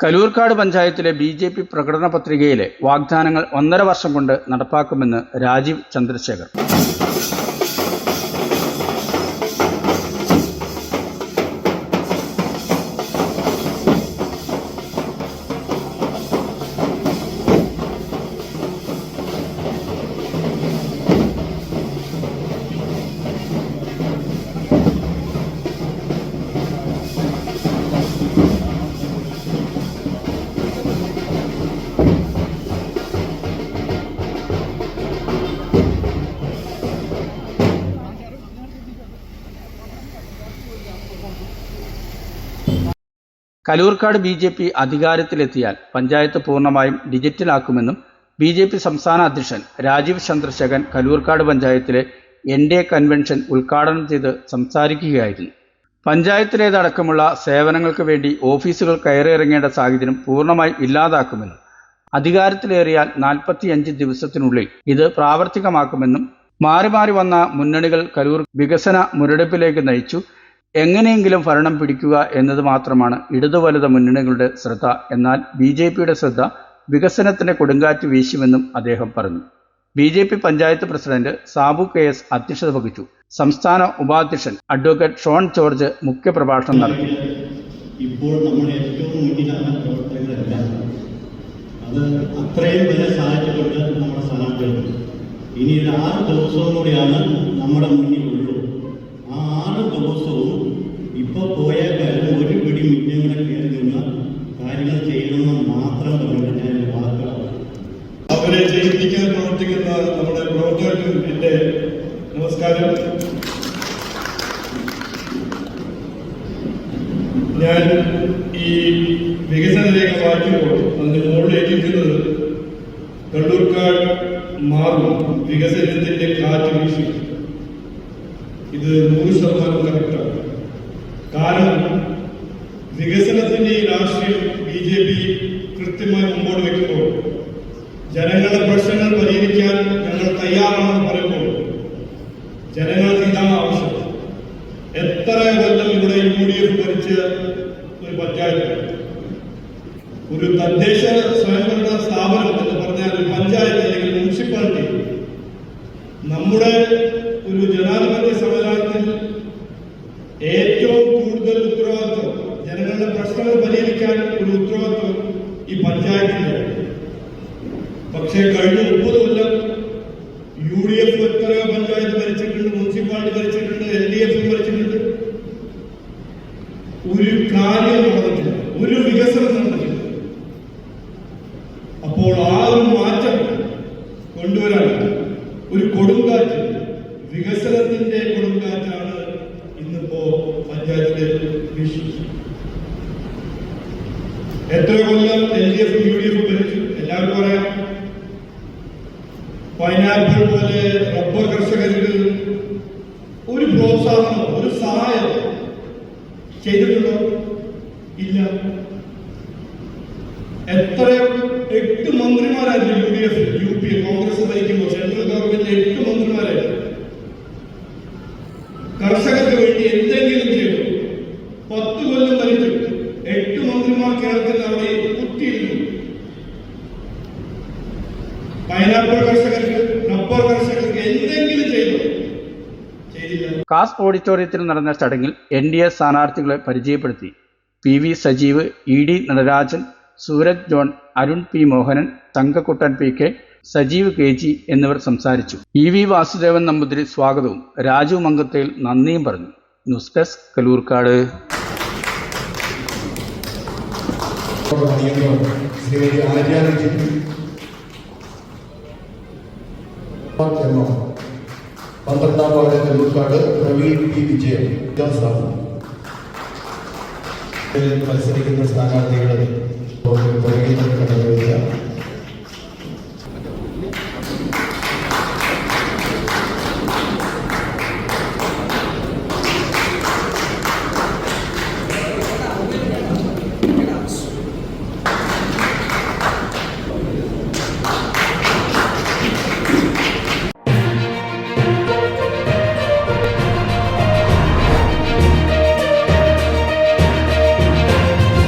കലൂർക്കാട് പഞ്ചായത്തിലെ B J P പ്രകടന പത്രികയിലെ വാഗ്ദാനങ്ങൾ ഒന്നര വർഷം കൊണ്ട് നടപ്പാക്കുമെന്ന് Rajeev Chandrasekhar. Kalloorkkad B J P അധികാരത്തിലെത്തിയാൽ പഞ്ചായത്ത് പൂർണമായും ഡിജിറ്റലാക്കുമെന്നും ബി ജെ പി സംസ്ഥാന അധ്യക്ഷൻ രാജീവ് ചന്ദ്രശേഖൻ കലൂർക്കാട് പഞ്ചായത്തിലെ എൻ ഡി എ കൺവെൻഷൻ ഉദ്ഘാടനം ചെയ്ത് സംസാരിക്കുകയായിരുന്നു. പഞ്ചായത്തിലേതടക്കമുള്ള സേവനങ്ങൾക്ക് വേണ്ടി ഓഫീസുകൾ കയറിയിറങ്ങേണ്ട സാഹചര്യം പൂർണമായും ഇല്ലാതാക്കുമെന്നും അധികാരത്തിലേറിയാൽ നാൽപ്പത്തിയഞ്ച് ദിവസത്തിനുള്ളിൽ ഇത് പ്രാവർത്തികമാക്കുമെന്നും മാറി മാറി വന്ന മുന്നണികൾ കലൂർ വികസന മുരടിപ്പിലേക്ക് നയിച്ചു. എങ്ങനെയെങ്കിലും ഭരണം പിടിക്കുക എന്നത് മാത്രമാണ് ഇടതു വലത് മുന്നണികളുടെ ശ്രദ്ധ. എന്നാൽ ബി ജെ പിയുടെ ശ്രദ്ധ വികസനത്തിന്റെ കൊടുങ്കാറ്റ് വീശുമെന്നും അദ്ദേഹം പറഞ്ഞു. B J P panchayat president Sabu K S അധ്യക്ഷത വഹിച്ചു. സംസ്ഥാന ഉപാധ്യക്ഷൻ അഡ്വക്കേറ്റ് ഷോൺ ജോർജ് മുഖ്യപ്രഭാഷണം നടത്തി. ഇപ്പോൾ നമ്മൾ ഏറ്റവും മുന്നിലാണ് പ്രവർത്തകരെല്ലാം. അത് അത്രയും വരെ നമ്മുടെ സ്ഥാനാർത്ഥികളുണ്ട് ഇനി ഒരു ആറ് ദിവസവും കൂടിയാണ് നമ്മുടെ മുന്നിലുള്ളൂ മാറും. വികസനത്തിന്റെ കാറ്റ് വീശി. ഇത് നൂറ് ശതമാനം കറക്റ്റാണ് കാരണം വികസനത്തിന്റെ ഈ രാഷ്ട്രീയം ബി ജെ പി കൃത്യമായി മുമ്പോട്ട് വെക്കുമ്പോൾ ജനങ്ങളുടെ പ്രശ്നങ്ങൾ പരിഹരിക്കാൻ ഞങ്ങൾ തയ്യാറാണെന്ന് പറയുമ്പോൾ ജനങ്ങൾക്ക് ഇതാണ് ആവശ്യം. എത്ര കൊല്ലം ഇവിടെ യു ഡി എഫ് ഭരിച്ച ഒരു പഞ്ചായത്ത്? ഒരു തദ്ദേശ സ്വയംഭരണ സ്ഥാപനം എന്ന് പറഞ്ഞാൽ ഒരു പഞ്ചായത്ത് അല്ലെങ്കിൽ മുനിസിപ്പാലിറ്റി നമ്മുടെ ഒരു ജനാധിപത്യ സംവിധാനത്തിൽ ഏറ്റവും കൂടുതൽ ഉത്തരവാദിത്വം ജനങ്ങളുടെ പ്രശ്നങ്ങൾ പരിഹരിക്കാൻ ഒരു ഉത്തരവാദിത്വം ഈ പഞ്ചായത്തിന്റെ പക്ഷേ കഴിഞ്ഞ മുപ്പത് കൊല്ലം യു ഡി എഫ് എത്രയോ പഞ്ചായത്ത് ഭരിച്ചിട്ടുണ്ട് മുനിസിപ്പാലിറ്റി ഭരിച്ചിട്ടുണ്ട് എൽ ഡി എഫ് ഭരിച്ചിട്ടുണ്ട്? ഒരു കാര്യം നടന്നിട്ടില്ല. ഒരു വികസനം നടന്നിട്ടില്ല അപ്പോൾ ആ ഒരു മാറ്റം കൊണ്ടുവരാൻ ഒരു കൊടുങ്കാറ്റ് വികസനത്തിന്റെ കൊടുങ്കാറ്റാണ് ഇന്നിപ്പോ പഞ്ചായത്തിലെ എത്ര കൊല്ലം L D F U D F ഭരിച്ചു? എല്ലാവർക്കും പറയാം പൈനാപ്പിൾ പോലെ റബ്ബർ കർഷകർക്ക് ഒരു പ്രോത്സാഹനം ഒരു സഹായം ചെയ്തിട്ടുണ്ടോ? ഇല്ല. എത്ര എട്ട് മന്ത്രിമാരായിരുന്നു U D F U P Congress ഭരിക്കുമ്പോൾ സെൻട്രൽ ഗവൺമെന്റ് എട്ട് മന്ത്രിമാരായിരുന്നു കർഷകർക്ക് വേണ്ടി എന്തെങ്കിലും ചെയ്തു പത്ത് കൊല്ലം ഭരിച്ചു എട്ട് മന്ത്രിമാർ കേരളത്തിൽ അവിടെ കുത്തിയിരുന്നു. പൈനാപ്പിൾ കർഷകർക്ക് റബ്ബർ കർഷകർക്ക് എന്തെങ്കിലും ചെയ്തു. കാസ് ഓഡിറ്റോറിയത്തിൽ നടന്ന ചടങ്ങിൽ എൻ ഡി എ സ്ഥാനാർത്ഥികളെ പരിചയപ്പെടുത്തി. P V Sajeev E D Natarajan Sooraj John Arun P Mohanan Thankakkuttan P K Sajeev K G എന്നിവർ സംസാരിച്ചു. ഇ വി വാസുദേവൻ നമ്പൂതിരി സ്വാഗതവും. രാജു മംഗത്തേൽ നന്ദിയും പറഞ്ഞു. News desk Kalloorkkad. Shrimati Aryanaji M പന്ത്രണ്ടാം വാർഡ് കല്ലൂർക്കാട് പ്രവീൺ പി. വിജയൻ ഇതിൽ മത്സരിക്കുന്ന സ്ഥാനാർത്ഥികളെ പുറകിൽ